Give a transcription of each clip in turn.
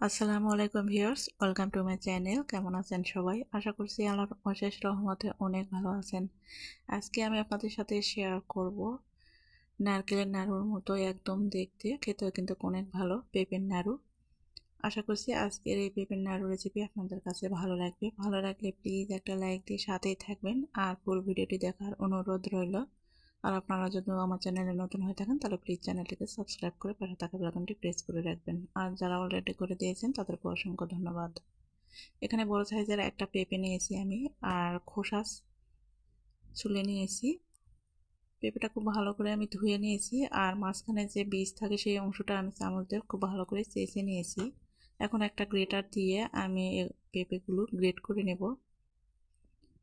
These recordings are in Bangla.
আসসালামু আলাইকুম viewers, welcome to my channel. কেমন আছেন সবাই? আশা করছি আল্লাহর অশেষ রহমতে অনেক ভালো আছেন। আজকে আমি আপনাদের সাথে শেয়ার করব নারকেলের নাড়ুর মতো একদম দেখতে। খেতেও কিন্তু অনেক ভালো, পেঁপের নাড়ু। আশা করছি আজকের এই পেঁপের নাড়ু রেসিপি আপনাদের কাছে ভালো লাগবে। ভালো লাগলে প্লিজ একটা লাইক দিয়ে সাথেই থাকবেন। আর ফুল ভিডিওটি দেখার অনুরোধ রইল। আর আপনারা যদি আমার চ্যানেলে নতুন হয়ে থাকেন, তাহলে প্লিজ চ্যানেলটিকে সাবস্ক্রাইব করে পাশে থাকা বেলাকনটি প্রেস করে রাখবেন। আর যারা অলরেডি করে দিয়েছেন তাদেরকে অসংখ্য ধন্যবাদ। এখানে বড় সাইজের একটা পেঁপে নিয়েছি আমি, আর খোসা ছুলে নিয়েছি। পেঁপেটা খুব ভালো করে আমি ধুয়ে নিয়েছি, আর মাঝখানে যে বীজ থাকে সেই অংশটা আমি চামচ দিয়ে খুব ভালো করে চেঁচে নিয়েছি। এখন একটা গ্রেটার দিয়ে আমি পেঁপেগুলো গ্রেট করে নেব।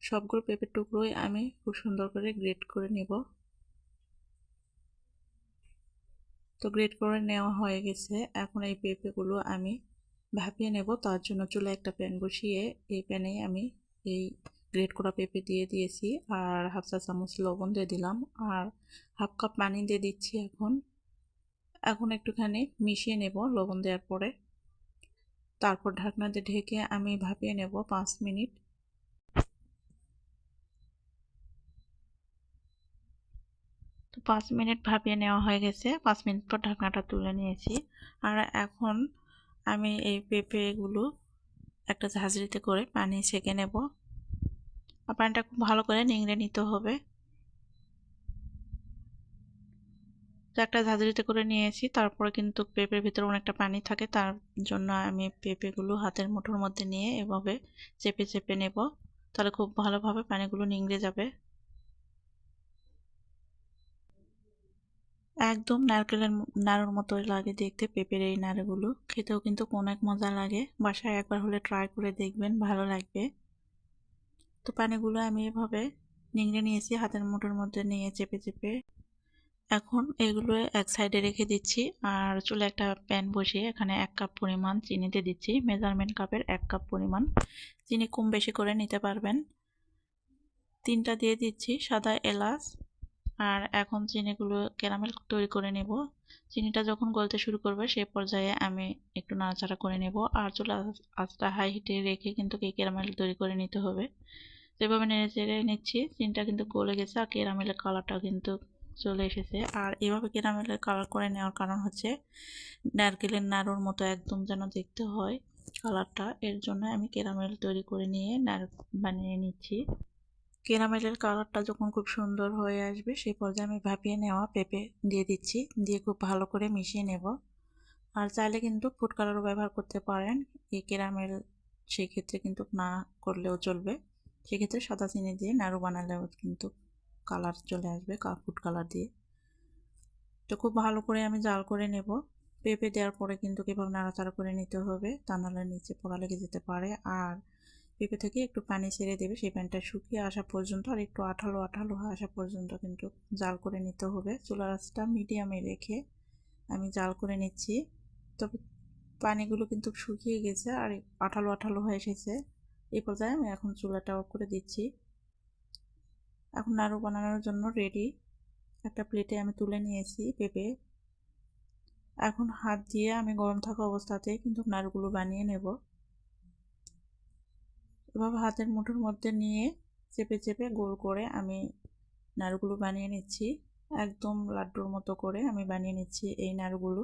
সবগুলো পেঁপের টুকরোই আমি খুব সুন্দর করে গ্রেট করে নেব। তো গ্রেট করে নেওয়া হয়ে গেছে। এখন এই পেঁপেগুলো আমি ভাপিয়ে নেব। তার জন্য চুলে একটা প্যান বসিয়ে এই প্যানে আমি এই গ্রেট করা পেঁপে দিয়ে দিয়েছি। আর হাফ চা চামচ লবণ দিয়ে দিলাম। আর হাফ কাপ পানি দিয়ে দিচ্ছি এখন। এখন একটুখানি মিশিয়ে নেব লবণ দেওয়ার পরে। তারপর ঢাকনা দিয়ে ঢেকে আমি ভাপিয়ে নেব পাঁচ মিনিট। তো পাঁচ মিনিট ভাপিয়ে নেওয়া হয়ে গেছে। পাঁচ মিনিট পর ঢাকনাটা তুলে নিয়েছি। আর এখন আমি এই পেঁপেগুলো একটা ঝাঁঝরিতে করে পানি সেঁকে নেব। আর পানিটা খুব ভালো করে নিংড়ে নিতে হবে। তো একটা ঝাঁঝরিতে করে নিয়েছি। তারপরে কিন্তু পেঁপের ভিতরে অনেকটা পানি থাকে, তার জন্য আমি পেঁপেগুলো হাতের মুঠোর মধ্যে নিয়ে এভাবে চেপে চেপে নেব। তাহলে খুব ভালোভাবে পানিগুলো নিংড়ে যাবে। একদম নারকেলের নাড়ুর মতো লাগে দেখতে, পেঁপের এই নাড়ুগুলো। খেতেও কিন্তু অনেক মজা লাগে। বাসায় একবার হলে ট্রাই করে দেখবেন, ভালো লাগবে। তো পানিগুলো আমি এভাবে নিংড়ে নিয়েছি, হাতের মুঠোর মধ্যে নিয়ে চেপে চেপে। এখন এগুলো এক সাইডে রেখে দিচ্ছি আর চুলে একটা প্যান বসিয়ে এখানে এক কাপ পরিমাণ চিনিতে দিচ্ছি। মেজারমেন্ট কাপের এক কাপ পরিমাণ চিনি কম বেশি করে নিতে পারবেন। তিনটা দিয়ে দিচ্ছি সাদা এলাচ। আর এখন চিনিগুলো ক্যারামেল তৈরি করে নেব। চিনিটা যখন গলতে শুরু করবে সে পর্যায়ে আমি একটু নাড়াচাড়া করে নেব। আর চুলা আঁচটা হাই হিটে রেখে কিন্তু এই ক্যারামেল তৈরি করে নিতে হবে। যেভাবে নেড়ে চেড়ে নিচ্ছি, চিনিটা কিন্তু গলে গেছে আর ক্যারামেলের কালারটা কিন্তু চলে এসেছে। আর এভাবে ক্যারামেলের কালার করে নেওয়ার কারণ হচ্ছে, নারকেলের নাড়ুর মতো একদম যেন দেখতে হয় কালারটা এর জন্য আমি ক্যারামেল তৈরি করে নিয়ে নাড়ু বানিয়ে নিচ্ছি। কেরামেলের কালারটা যখন খুব সুন্দর হয়ে আসবে, সেই পর্যায়ে আমি ভাপিয়ে নেওয়া পেঁপে দিয়ে দিচ্ছি, দিয়ে খুব ভালো করে মিশিয়ে নেব। আর চাইলে কিন্তু ফুড কালারও ব্যবহার করতে পারেন। এই কেরামেল সেই ক্ষেত্রে কিন্তু না করলেও চলবে। সেক্ষেত্রে সাদা চিনি দিয়ে নাড়ু বানালেও কিন্তু কালার চলে আসবে ফুড কালার দিয়ে। তো খুব ভালো করে আমি জাল করে নেব। পেঁপে দেওয়ার পরে কিন্তু কীভাবে নাড়াচাড়া করে নিতে হবে। তা নাহলে নিচে পোড়া লেগে যেতে পারে। আর পেঁপে থেকে একটু পানি ছেড়ে দেবে, সেই পানিটা শুকিয়ে আসা পর্যন্ত আর একটু আঠালো আঠালো হয়ে আসা পর্যন্ত কিন্তু জাল করে নিতে হবে। চুলা রাসটা মিডিয়ামে রেখে আমি জাল করে নিচ্ছি। তবে পানিগুলো কিন্তু শুকিয়ে গেছে আর আঠালো আঠালো হয়ে এসেছে। এই পর্যায়ে আমি এখন চুলাটা অফ করে দিচ্ছি। এখন নাড়ু বানানোর জন্য রেডি একটা প্লেটে আমি তুলে নিয়েছি পেঁপে। এখন হাত দিয়ে আমি গরম থাকা অবস্থাতে কিন্তু নাড়ুগুলো বানিয়ে নেব। এভাবে হাতের মুঠোর মধ্যে নিয়ে চেপে চেপে গোল করে আমি নাড়ুগুলো বানিয়ে নিচ্ছি। একদম লাড্ডুর মতো করে আমি বানিয়ে নিচ্ছি এই নাড়ুগুলো।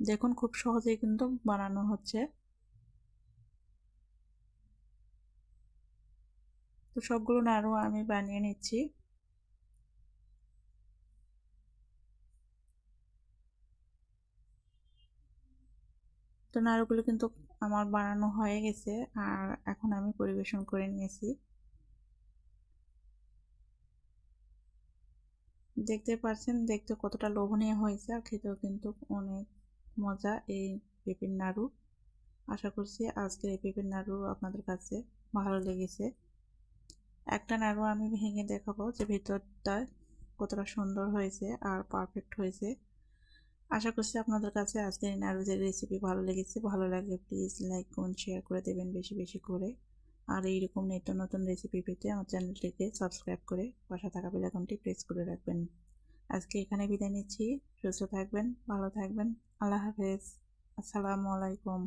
দেখুন খুব সহজেই কিন্তু বানানো হচ্ছে। তো সবগুলো নাড়ু আমি বানিয়ে নিচ্ছি। তো নাড়ুগুলো কিন্তু আমার বানানো হয়ে গেছে আর এখন আমি পরিবেশন করে নিয়েছি। দেখতে পাচ্ছেন, দেখতে কতটা লোভনীয় হয়েছে আর খেতেও কিন্তু অনেক মজা এই পেঁপের নাড়ু। আশা করছি আজকের এই পেঁপের নাড়ু আপনাদের কাছে ভালো লেগেছে। একটা নাড়ু আমি ভেঙে দেখাবো যে ভেতরটা কতটা সুন্দর হয়েছে আর পারফেক্ট হয়েছে। আশা করছি আপনাদের কাছে আজকের নারুজের রেসিপি ভালো লেগেছে। ভালো লাগলে প্লিজ লাইক কমেন্ট শেয়ার করে দেবেন বেশি বেশি করে। আর এইরকম নিত্য নতুন রেসিপি পেতে আমার চ্যানেলটিকে সাবস্ক্রাইব করে পাশে থাকা বেলাকনটি প্রেস করে রাখবেন। আজকে এখানে বিদায় নিচ্ছি। সুস্থ থাকবেন, ভালো থাকবেন। আল্লাহ হাফেজ। আসসালামু আলাইকুম।